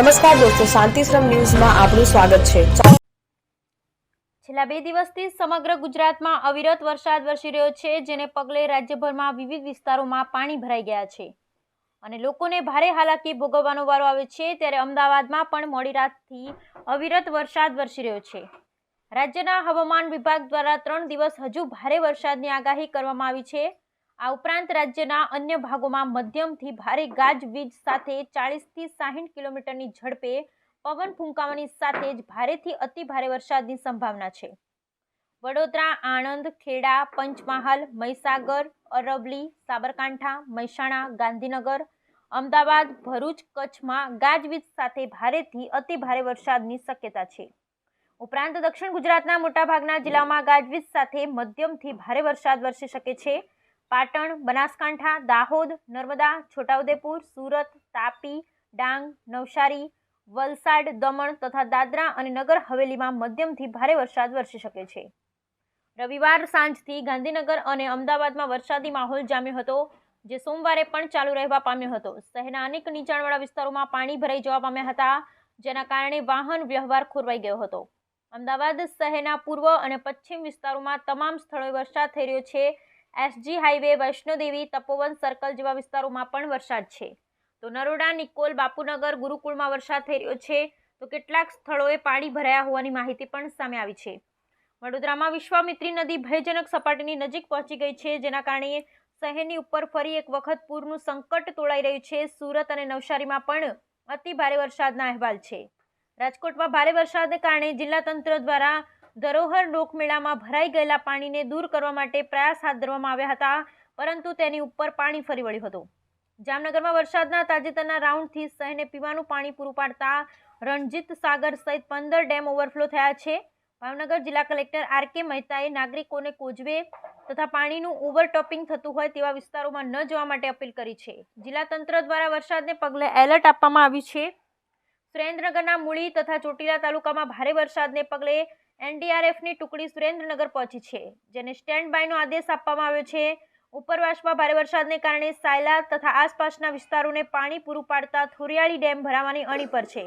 નમસ્કાર દોસ્તો, શાંતિશ્રમ ન્યૂઝમાં આપનું સ્વાગત છે. છેલ્લા બે દિવસથી સમગ્ર ગુજરાતમાં અવિરત વરસાદ વરસી રહ્યો છે, જેને પગલે રાજ્યભરમાં વિવિધ વિસ્તારોમાં પાણી ભરાઈ ગયા છે. અને લોકોને ભારે હાલાકી ભોગવવાનો વારો આવે છે, ત્યારે અમદાવાદમાં પણ મોડી રાતથી અવિરત વરસાદ વરસી રહ્યો છે. રાજ્યના હવામાન વિભાગ દ્વારા ત્રણ દિવસ હજુ ભારે વરસાદની આગાહી કરવામાં આવી છે. આ ઉપરાંત રાજ્યના અન્ય ભાગોમાં મધ્યમથી ભારે ગાજવીજ સાથે ચાળીસથી સાહીઠ કિલોમીટરની ઝડપે પવન ફૂંકાવાની સાથે જ ભારેથી અતિ ભારે વરસાદની સંભાવના છે. વડોદરા, આણંદ, ખેડા, પંચમહાલ, મહીસાગર અરવલી સાબરકાંઠા, મહેસાણા, ગાંધીનગર, અમદાવાદ, ભરૂચ, કચ્છમાં ગાજવીજ સાથે ભારેથી અતિ ભારે વરસાદની શક્યતા છે. ઉપરાંત દક્ષિણ ગુજરાતના મોટાભાગના જિલ્લામાં ગાજવીજ સાથે મધ્યમથી ભારે વરસાદ વરસી શકે છે. પાટણ, બનાસકાંઠા, દાહોદ, નર્મદા, છોટાઉદેપુર, સુરત, તાપી, ડાંગ, નવસારી, વલસાડ, દમણ તથા દાદરા અને નગર હવેલીમાં મધ્યમથી ભારે વરસાદ વરસી શકે છે. રવિવાર સાંજથી ગાંધીનગર અને અમદાવાદમાં વરસાદી માહોલ જામ્યો હતો, જે સોમવારે પણ ચાલુ રહેવા પામ્યો હતો. શહેરના અનેક નીચાણવાળા વિસ્તારોમાં પાણી ભરાઈ જવા પામ્યા હતા, જેના કારણે વાહન વ્યવહાર ખોરવાઈ ગયો હતો. અમદાવાદ શહેરના પૂર્વ અને પશ્ચિમ વિસ્તારોમાં તમામ સ્થળોએ વરસાદ થઈ રહ્યો છે SG highway, Vaishnodevi, Tapovan circle જેવા વિસ્તારોમાં પણ વરસાદ છે. તો નરોડા, નિકોલ, બાપુનગર ગુરુકુળમાં વરસાદ થઈ રહ્યો છે. તો કેટલાક સ્થળોએ પાણી ભરાયા હોવાની માહિતી પણ સામે આવી છે. વડોદરામાં વિશ્વામિત્રી નદી ભયજનક સપાટીની નજીક પહોંચી ગઈ છે, જેના કારણે શહેરની ઉપર ફરી એક વખત પૂરનું સંકટ તોળાઈ રહ્યું છે. સુરત અને નવસારીમાં પણ અતિ ભારે વરસાદના અહેવાલ છે. રાજકોટમાં ભારે વરસાદને કારણે જિલ્લા તંત્ર દ્વારા ધરોહર લોકમેળામાં ભરાઈ ગયેલા પાણીને દૂર કરવા માટે પ્રયાસ હાથ ધરવામાં આવ્યા હતા, પરંતુ તેની ઉપર પાણી ફરી વળ્યું હતું. જામનગરમાં વરસાદના તાજેતરના રાઉન્ડથી શહેરને પીવાનું પાણી પૂરું પાડતા રણજીત સાગર સહિત પંદર ડેમ ઓવરફ્લો થયા છે. ભાવનગર જિલ્લા કલેક્ટર આર કે મહેતાએ નાગરિકોને કોજવે તથા પાણીનું ઓવરટોપિંગ થતું હોય તેવા વિસ્તારોમાં ન જવા માટે અપીલ કરી છે. જિલ્લા તંત્ર દ્વારા વરસાદને પગલે એલર્ટ આપવામાં આવ્યું છે. સુરેન્દ્રનગરના મૂળી તથા ચોટીલા તાલુકામાં ભારે વરસાદને પગલે એનડીઆરએફની ટુકડી સુરેન્દ્રનગર પહોંચી છે, જેને સ્ટેન્ડ બાયનો આદેશ આપવામાં આવ્યો છે. ઉપરવાસમાં ભારે વરસાદને કારણે સાયલા તથા આસપાસના વિસ્તારોને પાણી પૂરું પાડતા થોરિયાળી ડેમ ભરાવાની અણી પર છે.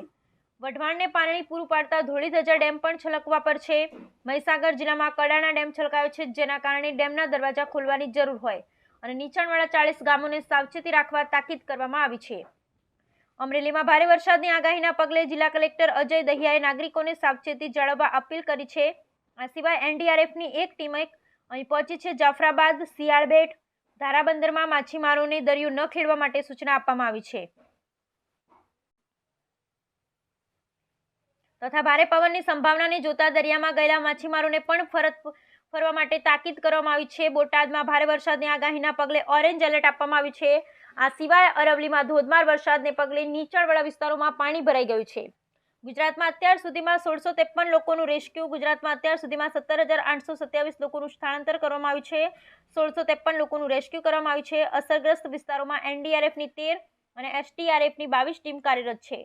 વઢવાણને પાણી પૂરું પાડતા ધોળીધજા ડેમ પણ છલકવા પર છે. મહીસાગર જિલ્લામાં કડાણા ડેમ છલકાયો છે, જેના કારણે ડેમના દરવાજા ખોલવાની જરૂર હોય અને નીચાણવાળા ચાળીસ ગામોને સાવચેતી રાખવા તાકીદ કરવામાં આવી છે. અમરેલીમાં ભારે વરસાદની આગાહીના પગલે જિલ્લા કલેક્ટર અજય દહિયાએ નાગરિકોને સાવચેતી જાળવવા અપીલ કરી છે. આ સિવાય એનડીઆરએફની એક ટીમ અહીં પહોંચી છે. જાફરાબાદ, શિયાળબેટ, ધારાબંદરમાં માછીમારોને દરિયો ન ખેડવા માટે સૂચના આપવામાં આવી છે. તથા ભારે પવનની સંભાવનાને જોતા દરિયામાં ગયેલા માછીમારોને પણ ફરત ફરવા માટે તાકીદ કરવામાં આવી છે. બોટાદમાં ભારે વરસાદની આગાહીના પગલે ઓરેન્જ એલર્ટ આપવામાં આવ્યું છે. આ સિવાય અરવલીમાં ધોધમાર વરસાદને પગલે નીચાણવાળા વિસ્તારોમાં પાણી ભરાઈ ગયું છે. ગુજરાતમાં અત્યાર સુધીમાં સોળસો ત્રેપન લોકોનું રેસ્ક્યુ, ગુજરાતમાં અત્યાર સુધીમાં સત્તર હજાર આઠસો સત્યાવીસ લોકોનું સ્થળાંતર કરવામાં આવ્યું છે. સોળસો ત્રેપન લોકોનું રેસ્ક્યુ કરવામાં આવ્યું છે. અસરગ્રસ્ત વિસ્તારોમાં એનડીઆરએફની તેર અને એસટીઆરએફની બાવીસ ટીમ કાર્યરત છે.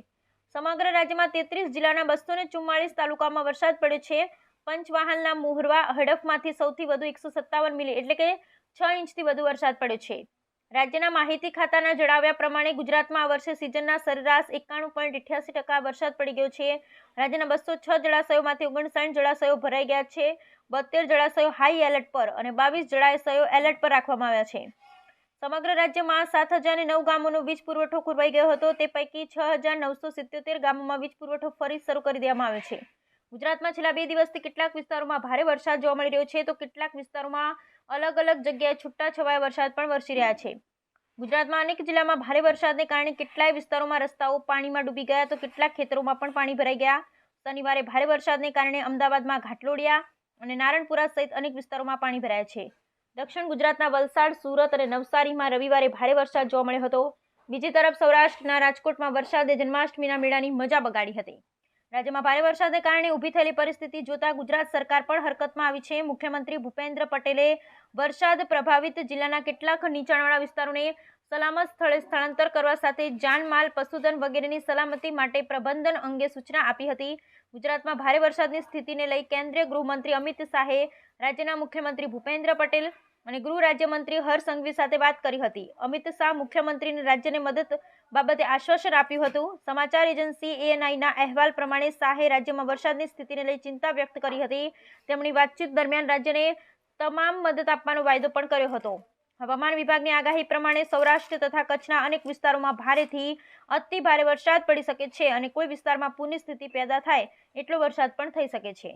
સમગ્ર રાજ્યમાં તેત્રીસ જિલ્લાના બસો ને ચુમ્માળીસ તાલુકામાં વરસાદ પડ્યો છે. પંચવાહાલના મુહરવા હડફમાંથી સૌથી વધુ એકસો સત્તાવન મિલી એટલે કે છ ઇંચથી વધુ વરસાદ પડ્યો છે. રાજ્યના માહિતી ખાતાના જણાવ્યા પ્રમાણે ગુજરાતમાં આ વર્ષે સિઝનના સરેરાશ એકાણું પોઈન્ટ અઠ્યાસી ટકા વરસાદ પડી ગયો છે. રાજ્યના બસો છ જળાશયોમાંથી ઓગણસાઠ જળાશયો ભરાઈ ગયા છે. બોતેર જળાશયો હાઈ એલર્ટ પર અને બાવીસ જળાશયો એલર્ટ પર રાખવામાં આવ્યા છે. સમગ્ર રાજ્યમાં સાત હજાર નવ ગામોનો વીજ પુરવઠો ખોરવાઈ ગયો હતો. તે પૈકી છ હજાર નવસો સિત્યોતેર ગામોમાં વીજ પુરવઠો ફરી શરૂ કરી દેવામાં આવ્યો છે. ગુજરાતમાં છેલ્લા બે દિવસથી કેટલાક વિસ્તારોમાં ભારે વરસાદ જોવા મળી રહ્યો છે. તો કેટલાક વિસ્તારોમાં અલગ અલગ જગ્યાએ છૂટા છવાયા વરસાદ પણ વરસી રહ્યા છે. ગુજરાતમાં અનેક જિલ્લામાં ભારે વરસાદને કારણે કેટલાય વિસ્તારોમાં રસ્તાઓ પાણીમાં ડૂબી ગયા તો કેટલાક ખેતરોમાં પણ પાણી ભરાઈ ગયા. શનિવારે ભારે વરસાદને કારણે અમદાવાદમાં ઘાટલોડિયા અને નારણપુરા સહિત અનેક વિસ્તારોમાં પાણી ભરાયા છે. દક્ષિણ ગુજરાતના વલસાડ, સુરત અને નવસારીમાં રવિવારે ભારે વરસાદ જોવા મળ્યો હતો. બીજી તરફ સૌરાષ્ટ્રના રાજકોટમાં વરસાદે જન્માષ્ટમીના મેળાની મજા બગાડી હતી. રાજ્યમાં ભારે વરસાદને કારણે ઊભી થયેલી પરિસ્થિતિ જોતા ગુજરાત સરકાર પણ હરકતમાં આવી છે. મુખ્યમંત્રી ભૂપેન્દ્ર પટેલે વરસાદ પ્રભાવિત જિલ્લાના કેટલાક નીચાણવાળા વિસ્તારોને સલામત સ્થળે સ્થળાંતર કરવા સાથે જાનમાલ, પશુધન વગેરેની સલામતી માટે પ્રબંધન અંગે સૂચના આપી હતી. ગુજરાતમાં ભારે વરસાદની સ્થિતિને લઈ કેન્દ્રીય ગૃહમંત્રી અમિત શાહે રાજ્યના મુખ્યમંત્રી ભૂપેન્દ્ર પટેલ અને ગૃહ રાજ્યમંત્રી હર્ષ સંઘવી સાથે વાત કરી હતી. અમિત શાહ મુખ્યમંત્રીને રાજ્યને મદદ બાબતે આશ્વાસન આપ્યું હતું. સમાચાર એજન્સી એએનઆઈના અહેવાલ પ્રમાણે શાહે રાજ્યમાં વરસાદની સ્થિતિને લઈ ચિંતા વ્યક્ત કરી હતી. તેમની વાતચીત દરમિયાન રાજ્યને તમામ મદદ આપવાનો વાયદો પણ કર્યો હતો. હવામાન વિભાગની આગાહી પ્રમાણે સૌરાષ્ટ્ર તથા કચ્છના અનેક વિસ્તારોમાં ભારેથી અતિ ભારે વરસાદ પડી શકે છે અને કોઈ વિસ્તારમાં પૂરની સ્થિતિ પેદા થાય એટલો વરસાદ પણ થઈ શકે છે.